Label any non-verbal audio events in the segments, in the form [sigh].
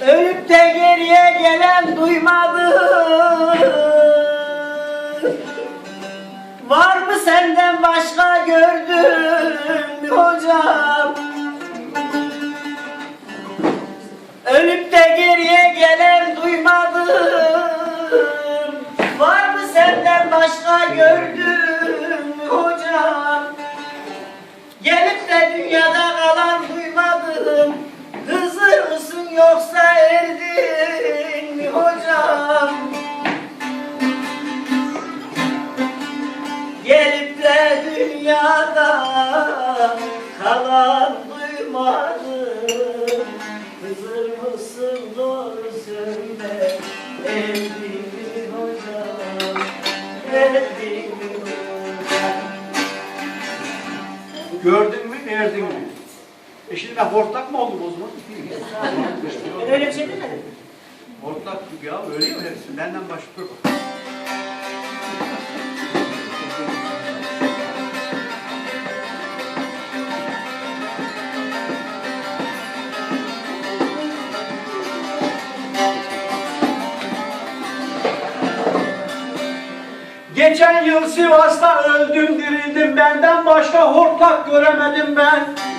Ölüp de geriye gelen duymadı Var mı senden başka gördün hocam? Ölüp de geriye gelen duymadım Var mı senden başka gördüm hocam? Gelip de dünyada yoksa erdin mi hocam? Gelip de dünyada kalan duymadım. Hızır mısın doğru söyle Erdin mi hocam? Erdin mi hocam? Gördün mü, verdin mi? E şimdi ben hortlak mı oldum o zaman? Ben öyle bir şey demedim. hortlak ya, öyle mi hepsi? Benden başka yok. Geçen yıl Sivas'ta öldüm dirildim benden başka hortlak göremedim ben.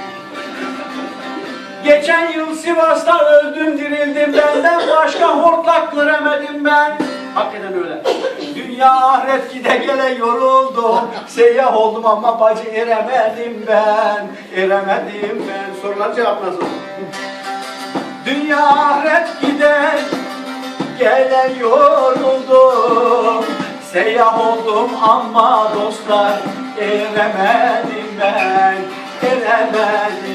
Geçen yıl Sivas'ta öldüm dirildim benden başka hortlak göremedim ben. Hakikaten öyle. Dünya ahiret gide gele yoruldum. Seyyah oldum ama bacı eremedim ben. Eremedim ben. Sorular cevaplasın. Dünya ahiret gide gele yoruldum. Seyyah oldum ama dostlar eremedim ben. Eremedim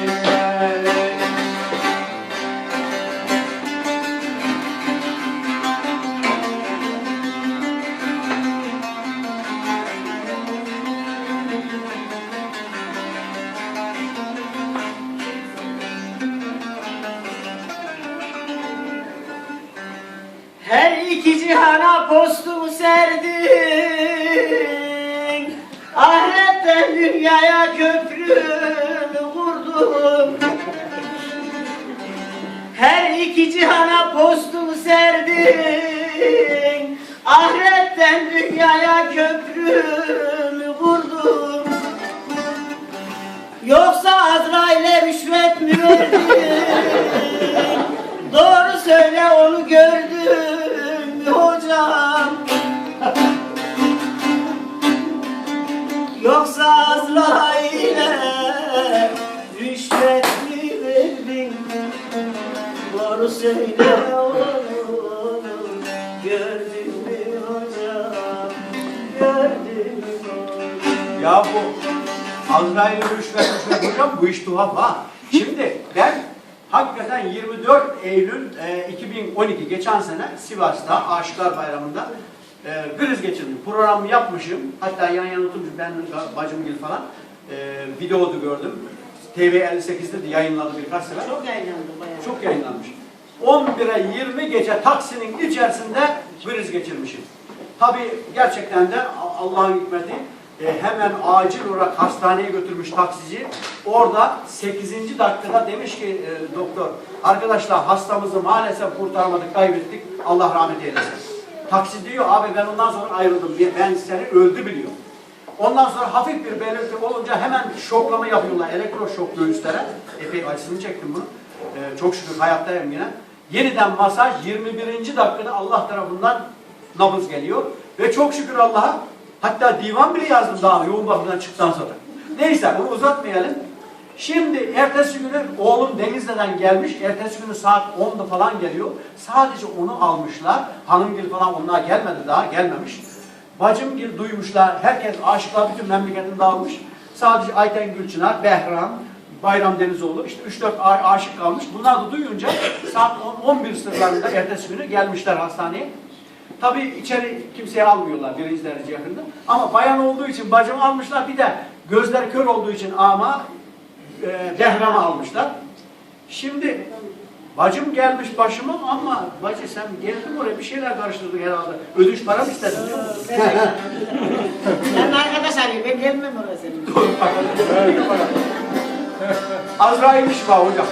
Her iki cihana postumu serdin. Ahiretten dünyaya köprümü kurdum. Her iki cihana postumu serdin. Ahiretten dünyaya köprümü kurdum. Yoksa Azrail'e rüşvet mi verdin? Doğru söyle onu gördün Doğru söyle onu gördün mü hocam? Gördün mü hocam? Ya bu Azrail rüşvet rüşvet hocam bu iş tuhaf ha. Şimdi ben hakikaten 24 Eylül e, 2012 geçen sene Sivas'ta Aşıklar Bayramı'nda e, kriz geçirdim. Programı yapmışım. Hatta yan yana oturmuş ben bacım gibi falan. E, videodu gördüm. TV 58'de de yayınladı birkaç sefer. Çok yayınlandı bayağı. Çok yayınlanmış. 11'e 20 gece taksinin içerisinde kriz geçirmişim. Tabii gerçekten de Allah'ın hikmeti e, hemen acil olarak hastaneye götürmüş taksici. Orada 8. dakikada demiş ki e, doktor, arkadaşlar hastamızı maalesef kurtaramadık, kaybettik. Allah rahmet eylesin. Taksi diyor, abi ben ondan sonra ayrıldım. Ben seni öldü biliyor. Ondan sonra hafif bir belirti olunca hemen şoklama yapıyorlar. Elektroşok göğüslere. Epey acısını çektim bunu. Ee, çok şükür hayattayım yine. Yeniden masaj 21. dakikada Allah tarafından nabız geliyor. Ve çok şükür Allah'a hatta divan bile yazdım daha yoğun bakımdan çıktıktan sonra. Neyse bunu uzatmayalım. Şimdi ertesi günü oğlum Denizli'den gelmiş. Ertesi günü saat 10'da falan geliyor. Sadece onu almışlar. Hanımgil falan onlar gelmedi daha gelmemiş. Bacımgil duymuşlar. Herkes aşıklar bütün memleketin dağılmış. Sadece Ayten Gülçınar, Behram, Bayram Denizoğlu işte 3-4 a- aşık kalmış. Bunlar da duyunca saat 10 11 sıralarında ertesi günü gelmişler hastaneye. Tabii içeri kimseye almıyorlar birinci derece yakında. Ama bayan olduğu için bacımı almışlar. Bir de gözler kör olduğu için ama e, Behram'ı almışlar. Şimdi bacım gelmiş başıma ama bacı sen geldin oraya bir şeyler karıştırdın herhalde. Ödünç para mı istedin. Sen arkadaş arıyor, ben gelmem oraya senin. [laughs] Azrail şifa hocam.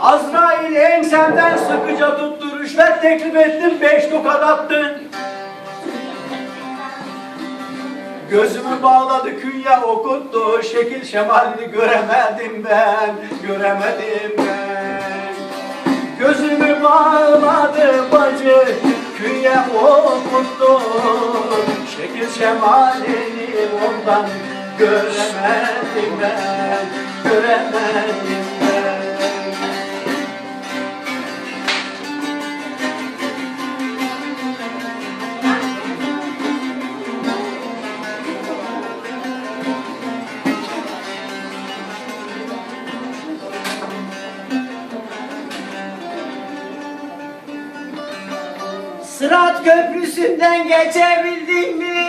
Azrail ensemden sıkıca tuttu, rüşvet teklif ettim, beş tokat attın. Gözümü bağladı künye okuttu, şekil şemalini göremedim ben, göremedim ben. Gözümü bağladı bacı, künye okuttu, şekil şemalini ondan göremedim ben, göremedim ben. Köprüsünden geçebildin mi?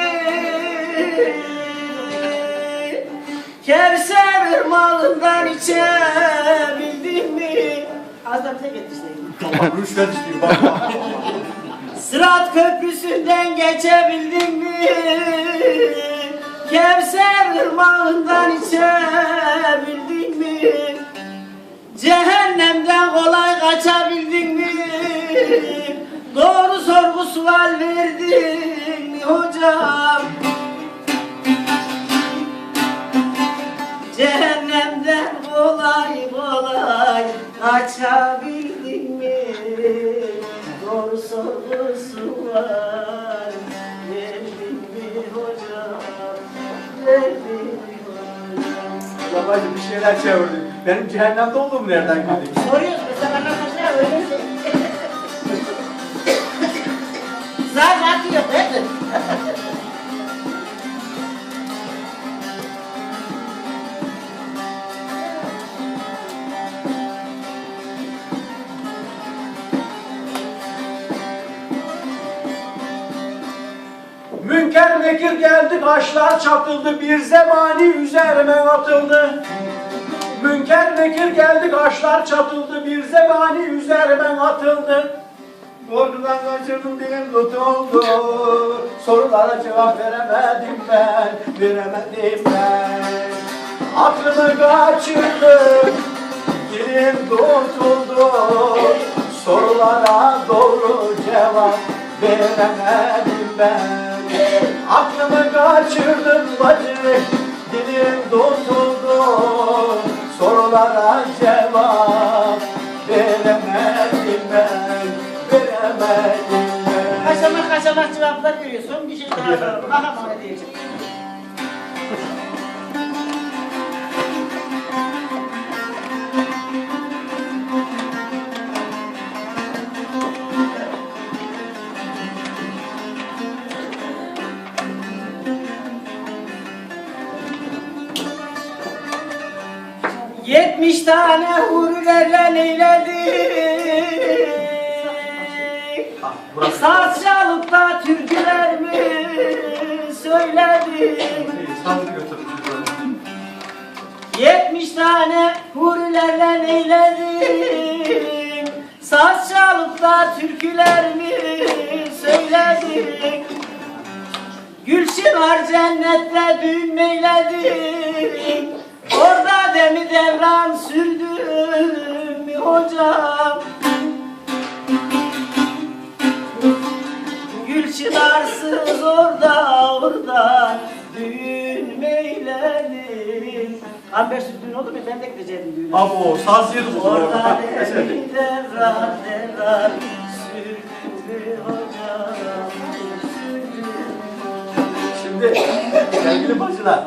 Kevser ırmağından içebildin mi? Az da bize getirseydin. Allah rüşvet istiyor bak bak. Sırat köprüsünden geçebildin mi? Kevser ırmağından içebildin mi? Cehennemden kolay kaçabildin mi? Doğru sorgu sual verdin mi hocam? Cehennemden kolay kolay kaçabildin mi? Doğru sorgu sual verdin mi hocam? Verdin mi hocam? Yabancı bir şeyler çevirdi. Benim cehennemde olduğumu nereden gördün? Soruyoruz Münker nekir geldi, kaşlar çatıldı, bir zebani üzerime atıldı. Münker nekir geldi, kaşlar çatıldı, bir zebani üzerime atıldı. Korkudan kaçırdım dilim tutuldu, sorulara cevap veremedim ben, veremedim ben. Aklımı kaçırdım, dilim tutuldu, sorulara doğru cevap veremedim ben. Aklımı kaçırdım bacı, dilim tutuldu, sorulara cevap veremedim ben, veremedim ben. Kaçamak kaçamak cevaplar veriyorsun. Bir şey daha soralım. Bakalım ne diyecek. Neyledik Ha, burası. Saz çalıp da türküler mi söyledik. Yetmiş tane hurilerle neyledim Saz çalıp da türküler mi söyledik Gülşin var cennette düğün meyledim Orada demi devran sürdüm mi hocam Gül çınarsız orada orada düğün meyledim Amber süt düğün olur mu? Ben de gidecektim düğüne. Abo, saz yedim o zaman. Orada [laughs] demi devran devran sürdüm hocam sürdüm Şimdi sevgili bacılar,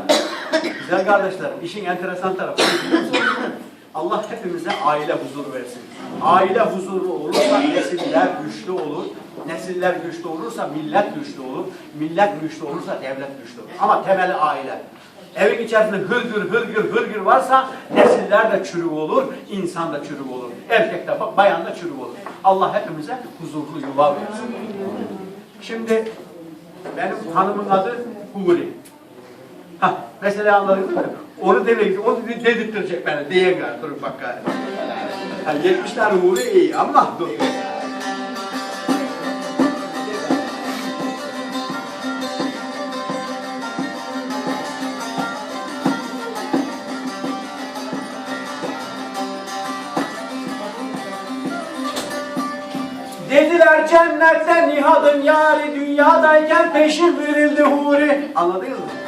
güzel kardeşlerim, işin enteresan tarafı? Allah hepimize aile huzuru versin. Aile huzuru olursa nesiller güçlü olur. Nesiller güçlü olursa millet güçlü olur. Millet güçlü olursa devlet güçlü olur. Ama temeli aile. Evin içerisinde hırgür hırgür hırgür varsa nesiller de çürük olur, insan da çürük olur. Erkek de bayan da çürük olur. Allah hepimize huzurlu yuva versin. Şimdi benim hanımın adı Huri. Ha, mesela anladın mı? Onu demek, onu de- dedirttirecek beni diye gel, dur bak gari. Ha, 70 tane Huri iyi ama dur. Dediler cennetten nihadın yari dünyadayken peşin verildi huri. Anladınız mı?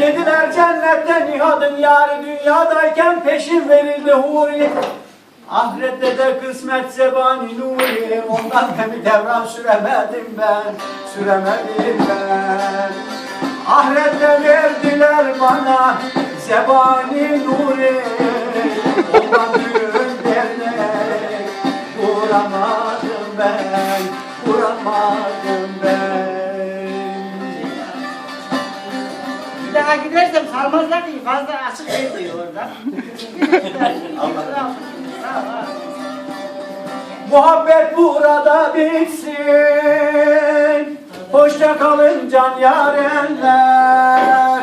Dediler cennetten nihadın yari dünyadayken peşin verildi huri. Ahirette de kısmet zebani nuri Ondan hem devran süremedim ben Süremedim ben Ahirette verdiler bana Zebani nuri Ondan düğün dernek Vuramadım ben Vuramadım daha gidersem sarmazlar diye fazla açık şey diyor orada. Muhabbet burada bitsin. Hoşça kalın can yarenler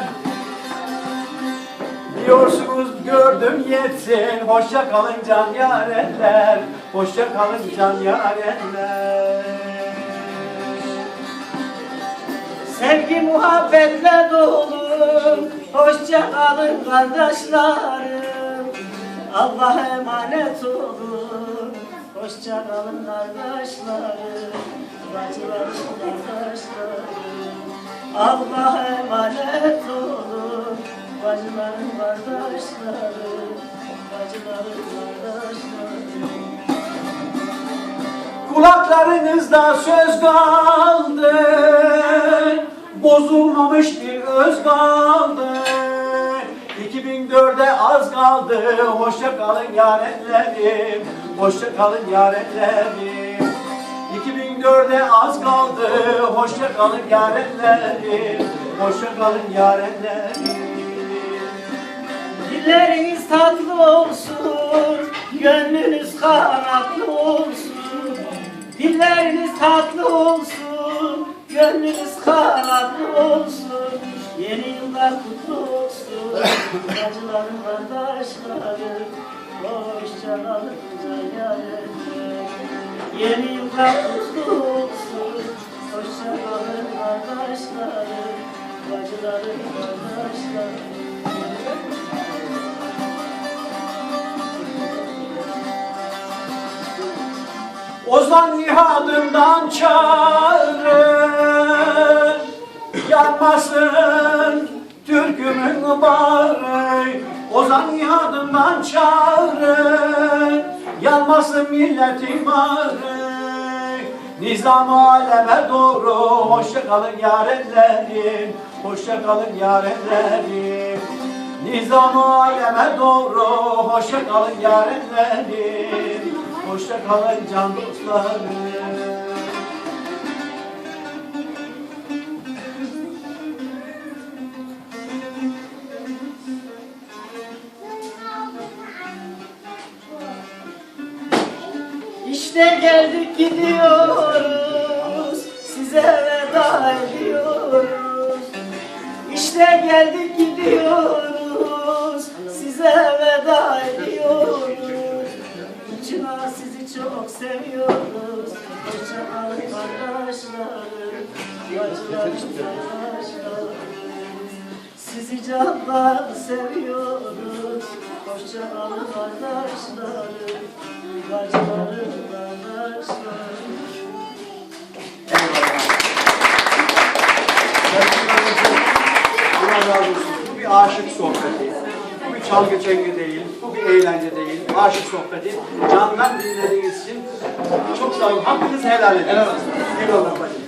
Diyorsunuz gördüm yetsin. Hoşça kalın can yarenler Hoşça kalın can yarenler Sevgi muhabbetle dolu Hoşça kalın kardeşlerim. Allah'a emanet olun. Hoşça kalın kardeşlerim. Bacılarım kardeşlerim. Allah'a emanet olun. Bacılarım kardeşlerim. Bacılarım kardeşlerim. Kulaklarınızda söz kaldı Bozulmamış bir öz kaldı. 2004'e az kaldı. Hoşça kalın yarenlerim. Hoşça kalın yarenlerim. 2004'e az kaldı. Hoşça kalın yarenlerim. Hoşça kalın yarenlerim. Dilleriniz tatlı olsun, gönlünüz kanatlı olsun. Dilleriniz tatlı olsun, gönlünüz kanatlı olsun. Yeni yıllar kutlu olsun, bacılarım kardeşlerim. Hoşça kalın canlarım. Yeni yıllar kutlu olsun, hoşça kalın kardeşlerim. Bacılarım kardeşlerim. Ozan nihadından çağırın Yanmasın türkümün bağrı Ozan nihadından çağırın Yanmasın milletin bağrı Nizam-ı aleme doğru Hoşça kalın yarenlerim Hoşça kalın yarenlerim. Nizam-ı aleme doğru Hoşça kalın yarenlerim Hoşça kalın can dostlarım İşte geldik gidiyoruz, size veda ediyoruz. İşte geldik gidiyoruz, size veda ediyoruz. Çınar sizi çok seviyoruz, hoşça kalın kardeşlerim, bacılarım kardeşlerim. Sizi canlar seviyoruz, hoşça kalın kardeşlerim, aşık sohbeti. Bu bir çalgı çengi değil. Bu bir eğlence değil. Aşık sohbeti. Candan dinlediğiniz için çok sağ olun. Hakkınızı helal edin. Helal olsun. Eyvallah.